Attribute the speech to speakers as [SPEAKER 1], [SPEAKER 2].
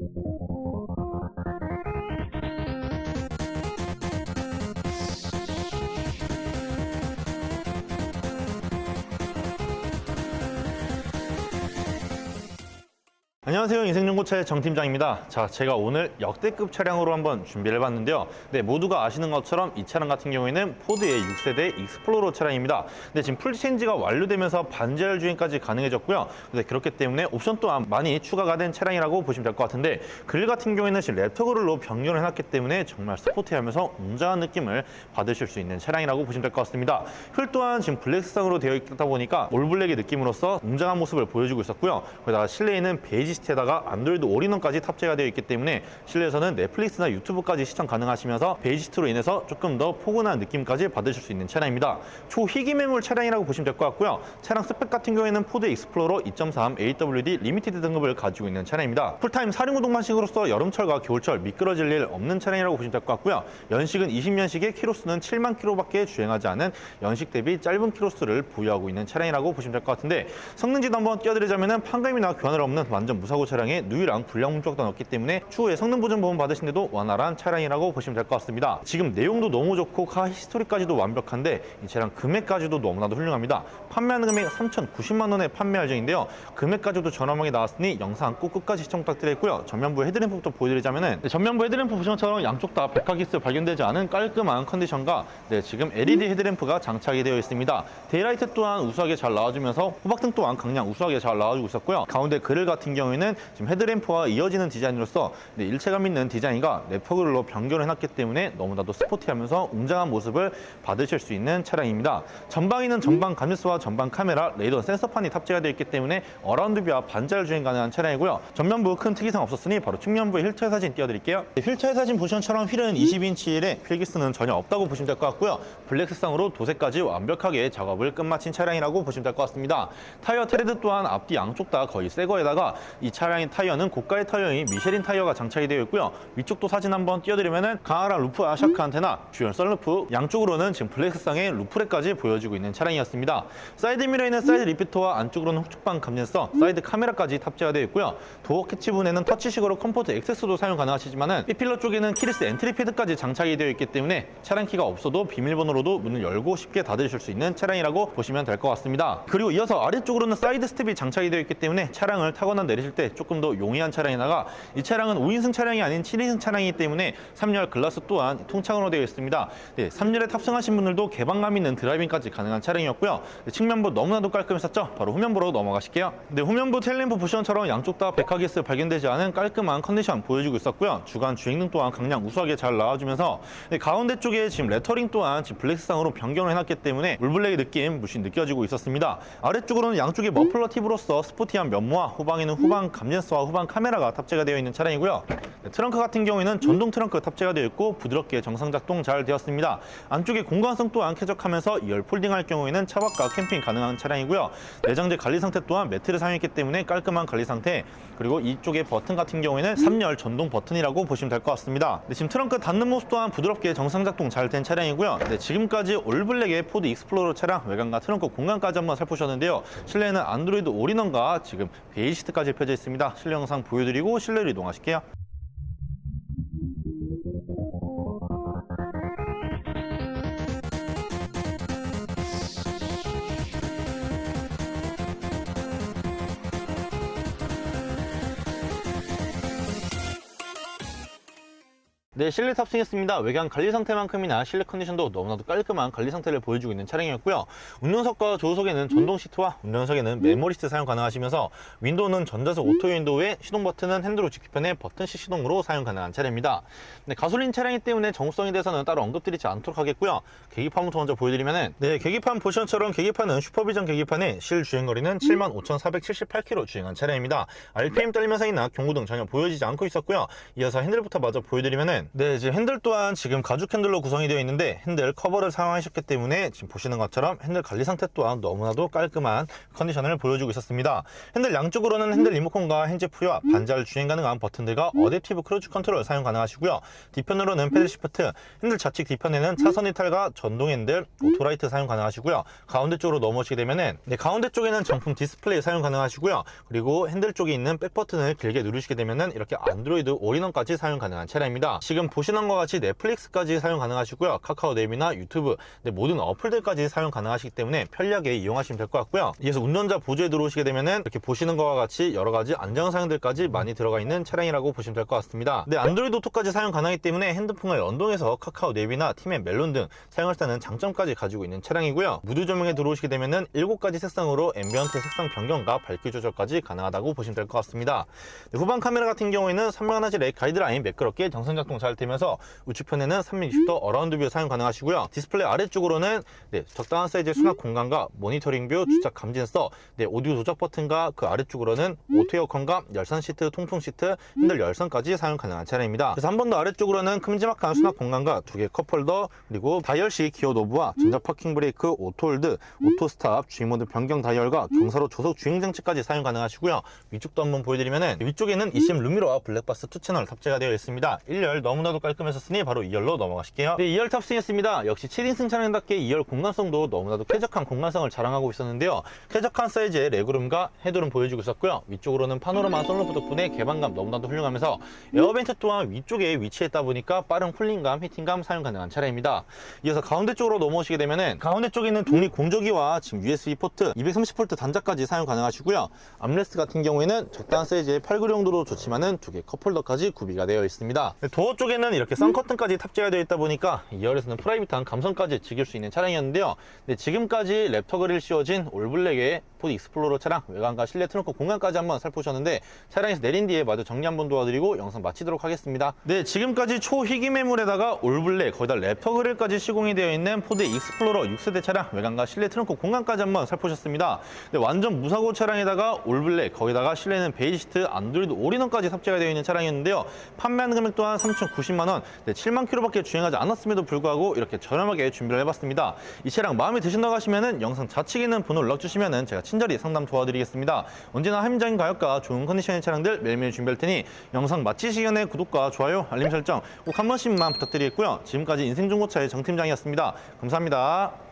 [SPEAKER 1] Thank you. 안녕하세요. 인생연구차의 정팀장입니다. 자 제가 오늘 역대급 차량으로 한번 준비를 해봤는데요. 네 모두가 아시는 것처럼 이 차량 같은 경우에는 포드의 6세대 익스플로러 차량입니다. 근데 지금 풀체인지가 완료되면서 반제열 주행까지 가능해졌고요. 네, 그렇기 때문에 옵션 또한 많이 추가가 된 차량이라고 보시면 될 것 같은데 그릴 같은 경우에는 지금 랩터 그릴로 변경을 해놨기 때문에 정말 스포티하면서 웅장한 느낌을 받으실 수 있는 차량이라고 보시면 될 것 같습니다. 휠 또한 지금 블랙색상으로 되어 있다 보니까 올블랙의 느낌으로서 웅장한 모습을 보여주고 있었고요. 거기다가 실내에는 베이지 시트에다가 안드로이드 올인원까지 탑재가 되어 있기 때문에 실내에서는 넷플릭스나 유튜브까지 시청 가능하시면서 베이지 시트로 인해서 조금 더 포근한 느낌까지 받으실 수 있는 차량입니다. 초희귀 매물 차량이라고 보시면 될 것 같고요. 차량 스펙 같은 경우에는 포드 익스플로러 2.3 AWD 리미티드 등급을 가지고 있는 차량입니다. 풀타임 사륜구 동반식으로서 여름철과 겨울철 미끄러질 일 없는 차량이라고 보시면 될 것 같고요. 연식은 20년식에 키로수는 7만 킬로밖에 주행하지 않은 연식 대비 짧은 키로수를 보유하고 있는 차량이라고 보시면 될 것 같은데 성능지도 한번 띄워드리자면 판감이나 교환을 없는 완전 무사고 차량에 누유랑 불량 문짝도 넣었기 때문에 추후에 성능 보증 보험 받으신 데도 원활한 차량이라고 보시면 될 것 같습니다. 지금 내용도 너무 좋고 카 히스토리까지도 완벽한데 이 차량 금액까지도 너무나도 훌륭합니다. 판매하는 금액 3,090만 원에 판매 예정인데요. 금액까지도 저렴하게 나왔으니 영상 꼭 끝까지 시청 부탁드리고요. 전면부 헤드램프부터 보여드리자면은 네, 전면부 헤드램프 보시는 것처럼 양쪽 다 백화기스 발견되지 않은 깔끔한 컨디션과 네, 지금 LED 헤드램프가 장착이 되어 있습니다. 데이라이트 또한 우수하게 잘 나와주면서 후박등 또한 강량 우수하게 잘 나와주고 있었고요. 가운데 그릴 같은 경우 에는 지금 헤드램프와 이어지는 디자인으로서 네, 일체감 있는 디자인과 랩터글로 변경을 해놨기 때문에 너무나도 스포티하면서 웅장한 모습을 받으실 수 있는 차량입니다. 전방에는 전방 감지스와 전방 카메라, 레이더 센서판이 탑재가 되어 있기 때문에 어라운드 뷰와 반자율 주행 가능한 차량이고요. 전면부 큰 특이사항 없었으니 바로 측면부 휠차의 사진 띄워드릴게요. 네, 휠차의 사진 보시는 처럼 휠은 20인치 휠에 필기스는 전혀 없다고 보시면 될 것 같고요. 블랙 색상으로 도색까지 완벽하게 작업을 끝마친 차량이라고 보시면 될 것 같습니다. 타이어 트레드 또한 앞뒤 양쪽 다 거의 새 거에다가 이 차량의 타이어는 고가의 타이어인 미쉐린 타이어가 장착이 되어 있고요. 위쪽도 사진 한번 띄워드리면은 강화랑 루프와 샤크 안테나, 주연 썬루프, 양쪽으로는 지금 블랙 색상의 루프렉까지 보여지고 있는 차량이었습니다. 사이드 미러에는 사이드 리피터와 안쪽으로는 후측방 감진성, 사이드 카메라까지 탑재가 되어 있고요. 도어 캐치 부분에는 터치식으로 컴포트 액세스도 사용 가능하시지만은 B필러 쪽에는 키리스 엔트리 패드까지 장착이 되어 있기 때문에 차량 키가 없어도 비밀번호로도 문을 열고 쉽게 닫으실 수 있는 차량이라고 보시면 될 것 같습니다. 그리고 이어서 아래쪽으로는 사이드 스텝이 장착이 되어 있기 때문에 차량을 타거나 내리실 때 조금 더 용이한 차량이다가 이 차량은 5인승 차량이 아닌 7인승 차량이기 때문에 3열 글라스 또한 통창으로 되어 있습니다. 네, 3열에 탑승하신 분들도 개방감 있는 드라이빙까지 가능한 차량이었고요. 네, 측면부 너무나도 깔끔했었죠? 바로 후면부로 넘어가실게요. 네, 후면부 텔램프 보시처럼 양쪽 다 백화기스 발견되지 않은 깔끔한 컨디션 보여주고 있었고요. 주간 주행등 또한 강량 우수하게 잘 나와주면서 네, 가운데 쪽에 지금 레터링 또한 지금 블랙스상으로 변경을 해놨기 때문에 물블랙의 느낌 물씬 느껴지고 있었습니다. 아래쪽으로는 양쪽에 머플러 팁으로서 스포티한 면모와 후방에는 후방 감진서와 후방 카메라가 탑재가 되어 있는 차량이고요. 네, 트렁크 같은 경우에는 전동 트렁크 탑재가 되어 있고 부드럽게 정상 작동 잘 되었습니다. 안쪽에 공간성 또한 쾌적하면서 2열 폴딩할 경우에는 차박과 캠핑 가능한 차량이고요. 내장재 관리 상태 또한 매트를 사용했기 때문에 깔끔한 관리 상태 그리고 이쪽에 버튼 같은 경우에는 3열 전동 버튼이라고 보시면 될 것 같습니다. 네, 지금 트렁크 닫는 모습 또한 부드럽게 정상 작동 잘 된 차량이고요. 네, 지금까지 올블랙의 포드 익스플로러 차량 외관과 트렁크 공간까지 한번 살펴보셨는데요. 실내에는 안드로이드 올인원과 지금 베이지 시트까지 펴져 있습니다. 실내 영상 보여드리고 실내로 이동하실게요. 네, 실내 탑승했습니다. 외관 관리 상태만큼이나 실내 컨디션도 너무나도 깔끔한 관리 상태를 보여주고 있는 차량이었고요. 운전석과 조수석에는 전동 시트와 운전석에는 메모리 시트 사용 가능하시면서 윈도우는 전자석 오토 윈도우에 시동 버튼은 핸들 우측 뒤편에 버튼식 시동으로 사용 가능한 차량입니다. 네, 가솔린 차량이기 때문에 정수성에 대해서는 따로 언급드리지 않도록 하겠고요. 계기판부터 먼저 보여드리면은 네, 계기판 보시처럼 계기판은 슈퍼비전 계기판에 실 주행 거리는 75,478km 주행한 차량입니다. RPM 딸림현상이나 경고등 전혀 보여지지 않고 있었고요. 이어서 핸들부터 마저 보여드리면은 네, 지금 핸들 또한 지금 가죽 핸들로 구성이 되어 있는데 핸들 커버를 사용하셨기 때문에 지금 보시는 것처럼 핸들 관리 상태 또한 너무나도 깔끔한 컨디션을 보여주고 있었습니다. 핸들 양쪽으로는 핸들 리모컨과 핸즈프와 반자율 주행 가능한 버튼들과 어댑티브 크루즈 컨트롤 사용 가능하시고요. 뒤편으로는 패들 시프트, 핸들 좌측 뒤편에는 차선 이탈과 전동 핸들, 오토라이트 사용 가능하시고요. 가운데 쪽으로 넘어오시게 되면은 네, 가운데 쪽에는 정품 디스플레이 사용 가능하시고요. 그리고 핸들 쪽에 있는 백 버튼을 길게 누르시게 되면은 이렇게 안드로이드 올인원까지 사용 가능한 차량입니다. 지금 보시는 것과 같이 넷플릭스까지 사용 가능하시고요. 카카오 앱이나 유튜브 네, 모든 어플들까지 사용 가능하시기 때문에 편리하게 이용하시면 될 것 같고요. 이어서 운전자 보조에 들어오시게 되면은 이렇게 보시는 것과 같이 여러 가지 안전 사양들까지 많이 들어가 있는 차량이라고 보시면 될 것 같습니다. 네, 안드로이드 오토까지 사용 가능하기 때문에 핸드폰과 연동해서 카카오 앱이나 팀의 멜론 등 사용할 수 있는 장점까지 가지고 있는 차량이고요. 무드 조명에 들어오시게 되면은 7가지 색상으로 앰비언트 색상 변경과 밝기 조절까지 가능하다고 보시면 될 것 같습니다. 네, 후방 카메라 같은 경우에는 선명한 화질의 가이드라인 매끄럽게 정선 작동 잘 되면서 우측편에는 360도 어라운드 뷰 사용 가능하시고요. 디스플레이 아래쪽으로는 네, 적당한 사이즈의 수납 공간과 모니터링 뷰, 주차 센서, 네, 오디오 조작 버튼과 그 아래쪽으로는 오토 에어컨과 열선 시트, 통풍 시트, 핸들 열선까지 사용 가능한 차량입니다. 그래서 한 번 더 아래쪽으로는 큼지막한 수납 공간과 두개 컵홀더, 그리고 다이얼식 기어 노브와 전자 파킹 브레이크, 오토 홀드, 오토 스탑, 주행 모드 변경 다이얼과 경사로 조속 주행 장치까지 사용 가능하시고요. 위쪽도 한번 보여드리면은 위쪽에는 eCM 루미로와 블랙박스 2 채널 탑재가 되어 있습니다. 1열 너무나도 깔끔했었으니 바로 2열로 넘어가실게요. 네, 2열 탑승했습니다. 역시 7인승 차량답게 2열 공간성도 너무나도 쾌적한 공간성을 자랑하고 있었는데요. 쾌적한 사이즈의 레그룸과 헤드룸 보여주고 있었고요. 위쪽으로는 파노라마 선루프 덕분에 개방감 너무나도 훌륭하면서 에어벤트 또한 위쪽에 위치했다 보니까 빠른 쿨링감, 히팅감 사용 가능한 차량입니다. 이어서 가운데 쪽으로 넘어오시게 되면은 가운데 쪽에 있는 독립 공조기와 지금 USB 포트, 230V 단자까지 사용 가능하시고요. 암레스트 같은 경우에는 적당한 사이즈의 팔구용도로 좋지만은 두 개 컵홀더까지 구비가 되어 있습니다. 네, 도어 쪽에는 이렇게 썬커튼까지 탑재가 되어 있다 보니까 2열에서는 프라이빗한 감성까지 즐길 수 있는 차량이었는데요. 네, 지금까지 랩터 그릴 씌워진 올블랙의 포드 익스플로러 차량 외관과 실내 트렁크 공간까지 한번 살펴보셨는데 차량에서 내린 뒤에 마저 정리 한번 도와드리고 영상 마치도록 하겠습니다. 네, 지금까지 초희귀 매물에다가 올블랙 거기다 랩터 그릴까지 시공이 되어 있는 포드 익스플로러 6세대 차량 외관과 실내 트렁크 공간까지 한번 살펴보셨습니다. 네, 완전 무사고 차량에다가 올블랙 거기다가 실내는 베이지 시트 안드로이드 올인원까지 탑재가 되어 있는 차량이었는데요. 판매하는 금액 또한 3,090만 원, 네, 7만 킬로밖에 주행하지 않았음에도 불구하고 이렇게 저렴하게 준비를 해봤습니다. 이 차량 마음에 드신다고 하시면은 영상 좌측에 있는 번호 연락 주시면은 제가 친절히 상담 도와드리겠습니다. 언제나 합리적인 가격과 좋은 컨디션의 차량들 매일매일 준비할 테니 영상 마치시기 전에 구독과 좋아요, 알림 설정 꼭 한 번씩만 부탁드리겠고요. 지금까지 인생중고차의 정 팀장이었습니다. 감사합니다.